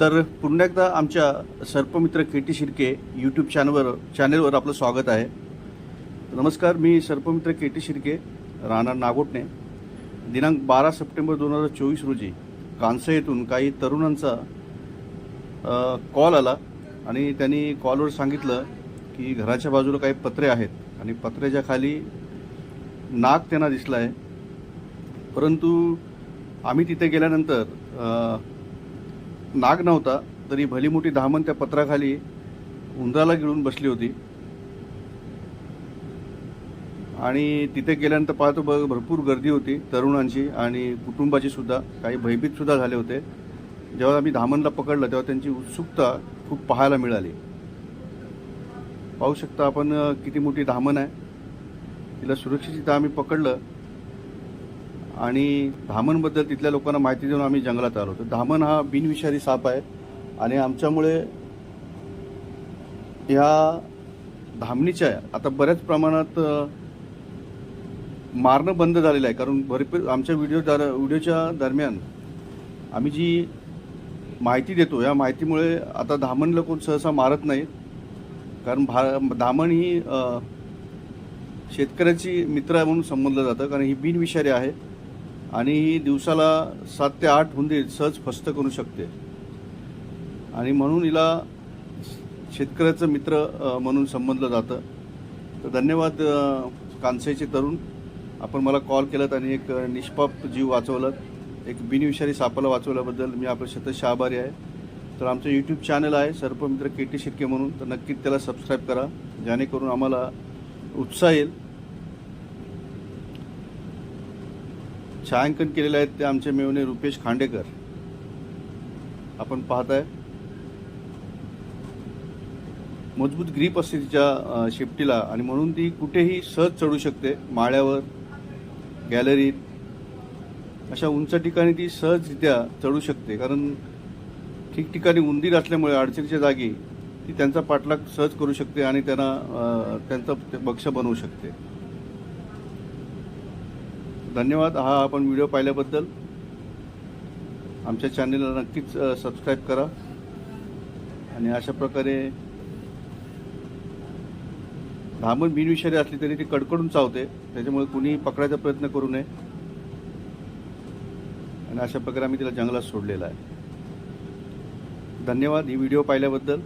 तर पुन्हा एकदा आमच्या सर्पमित्र के टी शिर्के यूट्यूब चॅनलवर चॅनेलवर आपलं स्वागत आहे. नमस्कार मी सर्पमित्र के टी शिर्के राहणार नागोटणे. दिनांक बारा सप्टेंबर दोन हजार चोवीस रोजी कांसे येथून काही तरुणांचा कॉल आला आणि त्यांनी कॉलवर सांगितलं की घराच्या बाजूला काही पत्रे आहेत आणि पत्र्याच्या खाली नाग त्यांना दिसला आहे परंतु आम्ही तिथे गेल्यानंतर नाग नव्हता तरी भली मोठी धामण त्या पत्राखाली उंदराला गिळून बसली होती. आणि तिथे गेल्यानंतर पाहतो बघ भरपूर गर्दी होती तरुणांची आणि कुटुंबाची सुद्धा काही भयभीत सुद्धा झाले होते. जेव्हा आम्ही धामणला पकडलं तेव्हा त्यांची उत्सुकता खूप पाहायला मिळाली. पाहू शकता आपण किती मोठी धामण आहे. तिला सुरक्षित आम्ही पकडलं. आणि धामणबद्दल तिथल्या लोकांना माहिती देऊन आम्ही जंगलात आलो. तर धामण हा बिनविषारी साप आहे आणि आमच्यामुळे ह्या धामणीच्या आता बऱ्याच प्रमाणात मारणं बंद झालेलं आहे. कारण भरपूर आमच्या व्हिडिओ दर व्हिडिओच्या दरम्यान आम्ही जी माहिती देतो या माहितीमुळे आता धामणला कोण सहसा मारत नाहीत कारण भा धामण ही शेतकऱ्याची मित्र आहे म्हणून संबोधलं जातं. कारण ही बिनविषारी आहे. आणि ही दिवसाला सात ते आठ हुंदे सहज फस्त करू शकते. आणि म्हणून हिला शेतकऱ्याचं मित्र म्हणून संबोधलं जातं. तर धन्यवाद कांसेचे तरुण. आपण मला कॉल केलात आणि एक निष्पाप जीव वाचवलात. एक बिनविषारी सापाला वाचवल्याबद्दल मी आपलं शतश आभारी आहे. तर आमचं यूट्यूब चॅनल आहे सर्पमित्र के टी शिर्के म्हणून. तर नक्कीच त्याला सबस्क्राईब करा. जेणेकरून आम्हाला उत्साह येईल. छायांकन केलेले आहेत ते आमचे मेवणे रुपेश खांडेकर. आपण पाहत आहे मजबूत ग्रीप असते तिच्या शेपटीला आणि म्हणून ती कुठेही सहज चढू शकते. माळ्यावर गॅलरीत अशा उंच ठिकाणी ती सहजरित्या चढू शकते. कारण ठिकठिकाणी उंदीर असल्यामुळे अडचणीच्या जागी ती त्यांचा पाठलाग सहज करू शकते आणि त्यांना त्यांचा त्यांचं ते बनवू शकते. धन्यवाद. हा आपण व्हिडिओ पाहिल्याबद्दल. आमच्या चॅनलला नक्कीच सबस्क्राईब करा. आणि अशा प्रकारे धामण बिनविषारी असली तरी ती कडकडून चावते. त्याच्यामुळे कुणी पकडायचा प्रयत्न करू नये. आणि अशा प्रकारे आम्ही तिला जंगलात सोडलेला आहे. धन्यवाद. ही व्हिडिओ पाहिल्याबद्दल.